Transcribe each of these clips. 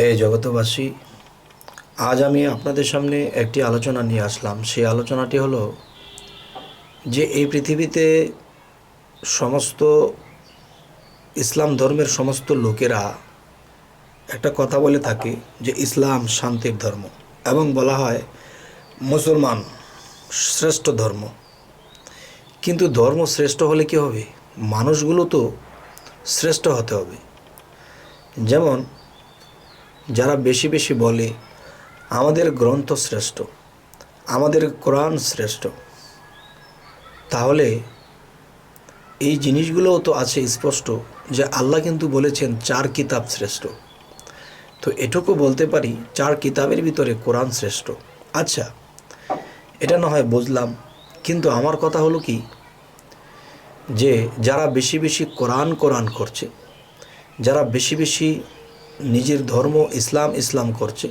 হে জগতবাসী আজ আমি আপনাদের সামনে একটি আলোচনা নিয়ে আসলাম। সেই আলোচনাটি হলো যে এই পৃথিবীতে সমস্ত ইসলাম ধর্মের সমস্ত লোকেরা একটা কথা বলে থাকে যে ইসলাম শান্তির ধর্ম এবং বলা হয় মুসলমান শ্রেষ্ঠ ধর্ম। কিন্তু ধর্ম শ্রেষ্ঠ হলে কি হবে? মানুষগুলো তো শ্রেষ্ঠ হতে হবে। যেমন যারা বেশি বেশি বলে, আমাদের গ্রন্থ শ্রেষ্ঠ, আমাদের কোরআন শ্রেষ্ঠ। তাহলে এই জিনিসগুলোও তো আছে স্পষ্ট যে আল্লাহ কিন্তু বলেছেন, চার কিতাব শ্রেষ্ঠ। তো এটুকু বলতে পারি, চার কিতাবের ভিতরে কোরআন শ্রেষ্ঠ। আচ্ছা এটা না হয় বুঝলাম, কিন্তু আমার কথা হলো কি? যে যারা বেশি বেশি কোরআন কোরআন করছে, যারা বেশি বেশি নিজের ধর্ম ইসলাম ইসলাম করছে,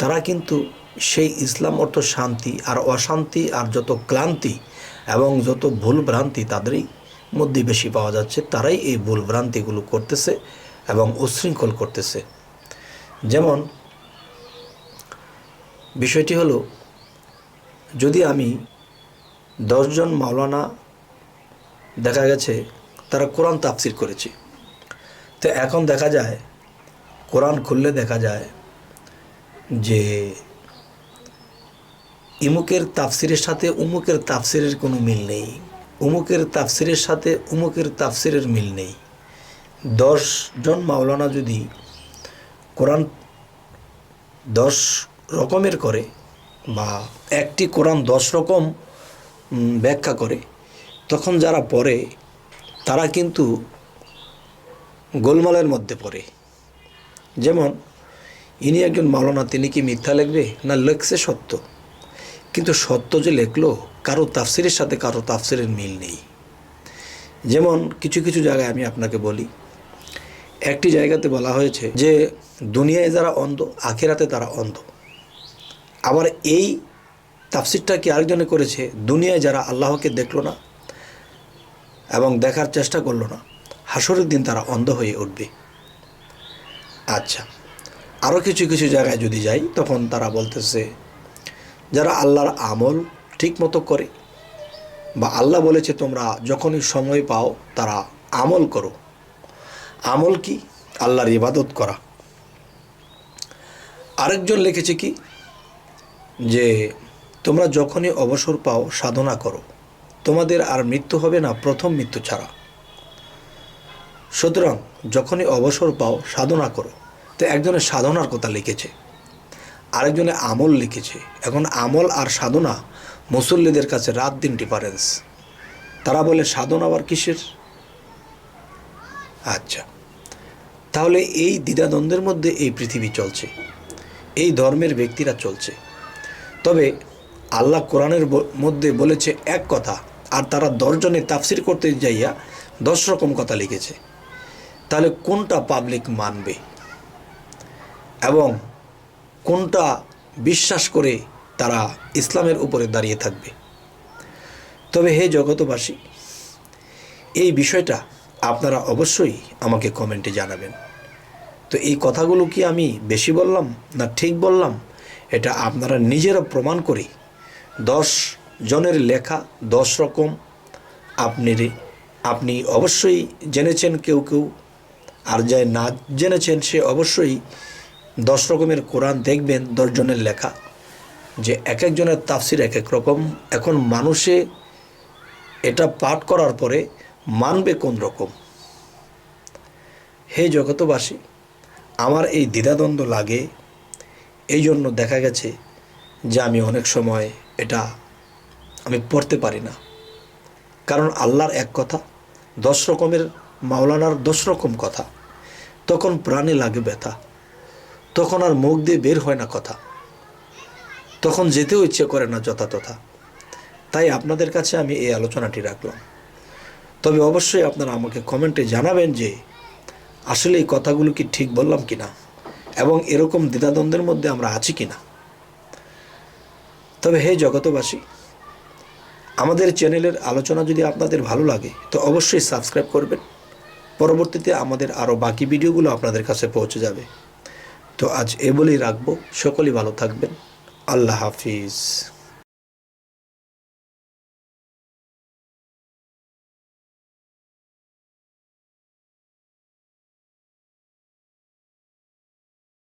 তারা কিন্তু সেই ইসলাম অর্থ শান্তি আর অশান্তি আর যত ক্লান্তি এবং যত ভুল ভ্রান্তি তাদেরই মধ্যে বেশি পাওয়া যাচ্ছে, তারাই এই ভুল ভ্রান্তিগুলো করতেছে এবং উশৃঙ্খল করতেছে। যেমন বিষয়টি হলো, যদি আমি দশজন মাওলানা দেখা গেছে তারা কোরআন তাফসির করেছে, তো এখন দেখা যায় কোরআন খুললে দেখা যায় যে ইমুকের তাফসিরের সাথে উমুকের তাফসিরের কোনো মিল নেই। উমুকের তাফসিরের সাথে উমুকের তাফসিরের মিল নেই। দশজন মাওলানা যদি কোরআন দশ রকমের করে বা একটি কোরআন দশ রকম ব্যাখ্যা করে, তখন যারা পড়ে, তারা কিন্তু গোলমালের মধ্যে পড়ে। যেমন, ইনি একজন মাওলানা, তিনি কি মিথ্যা লিখবে না লেখছে সত্য? কিন্তু সত্য যে লেখলো, কারও তাফসিরের সাথে কারও তাফসিরের মিল নেই। যেমন, কিছু কিছু জায়গায় আমি আপনাকে বলি। একটি জায়গাতে বলা হয়েছে যে, দুনিয়ায় যারা অন্ধ, আখেরাতে তারা অন্ধ। আবার এই তাফসিরটা কি আরেকজনে করেছে? দুনিয়ায় যারা আল্লাহকে দেখল না এবং দেখার চেষ্টা করল না, হাসরের দিন তারা অন্ধ হয়ে উঠবে। আচ্ছা আরও কিছু কিছু জায়গায় যদি যাই, তখন তারা বলতেছে, যারা আল্লাহর আমল ঠিক মতো করে বা আল্লাহ বলেছে তোমরা যখনই সময় পাও, তারা আমল করো। আমল কি? আল্লাহর ইবাদত করা। আরেকজন লিখেছে কি? যে তোমরা যখনই অবসর পাও, সাধনা করো। তোমাদের আর মৃত্যু হবে না, প্রথম মৃত্যু ছাড়া। সুতরাং যখনই অবসর পাও, সাধনা করো। তো একজনে সাধনার কথা লিখেছে আরেকজনে আমল লিখেছে। এখন আমল আর সাধনা মুসল্লিদের কাছে রাত দিন ডিফারেন্স তারা বলে, সাধনা আবার কিসের? আচ্ছা তাহলে এই দ্বিধাদ্বন্দ্বের মধ্যে এই পৃথিবী চলছে, এই ধর্মের ব্যক্তিরা চলছে। তবে আল্লাহ কোরআনের মধ্যে বলেছে এক কথা, আর তারা দশজনে তাফসির করতে যাইয়া দশ রকম কথা লিখেছে। তাহলে কোনটা পাবলিক মানবে? এবং কোনটা বিশ্বাস করে তারা ইসলামের উপরে দাঁড়িয়ে থাকবে? তবে হে জগতবাসী এই বিষয়টা আপনারা অবশ্যই আমাকে কমেন্টে জানাবেন। তো এই কথাগুলো কি আমি বেশি বললাম না ঠিক বললাম? এটা আপনারা নিজেরা প্রমাণ করে দশ জনের লেখা দশ রকম আপনি আপনি অবশ্যই জেনেছেন কেউ কেউ আর যে না জেনেছেন সে অবশ্যই দশ রকমের কোরআন দেখবেন দশজনের লেখা। যে এক একজনের তাফসির এক এক রকম। এখন মানুষে এটা পাঠ করার পরে মানবে কোন রকম? হে জগতবাসী আমার এই দ্বিধাদ্বন্দ্ব লাগে। এই জন্য দেখা গেছে যে আমি অনেক সময় এটা আমি পড়তে পারি না। কারণ আল্লাহর এক কথা, দশ রকমের মাওলানার দশ রকম কথা। তখন প্রাণে লাগে ব্যথা। তখন আর মুখ দিয়ে বের হয় না কথা। তখন যেতেও ইচ্ছে করে না যথাতথা তাই আপনাদের কাছে আমি এই আলোচনাটি রাখলাম। তবে অবশ্যই আপনারা আমাকে কমেন্টে জানাবেন যে, আসলে এই কথাগুলো কি ঠিক বললাম কি না এবং এরকম দ্বিধাদ্বন্দ্বের মধ্যে আমরা আছি কি না তবে হে জগতবাসী আমাদের চ্যানেলের আলোচনা যদি আপনাদের ভালো লাগে, তো অবশ্যই সাবস্ক্রাইব করবেন। পরবর্তীতে আমাদের আরও বাকি ভিডিওগুলো আপনাদের কাছে পৌঁছে যাবে। তো আজ এ বলেই রাখব, সকলেই ভালো থাকবেন। আল্লাহ হাফিজ।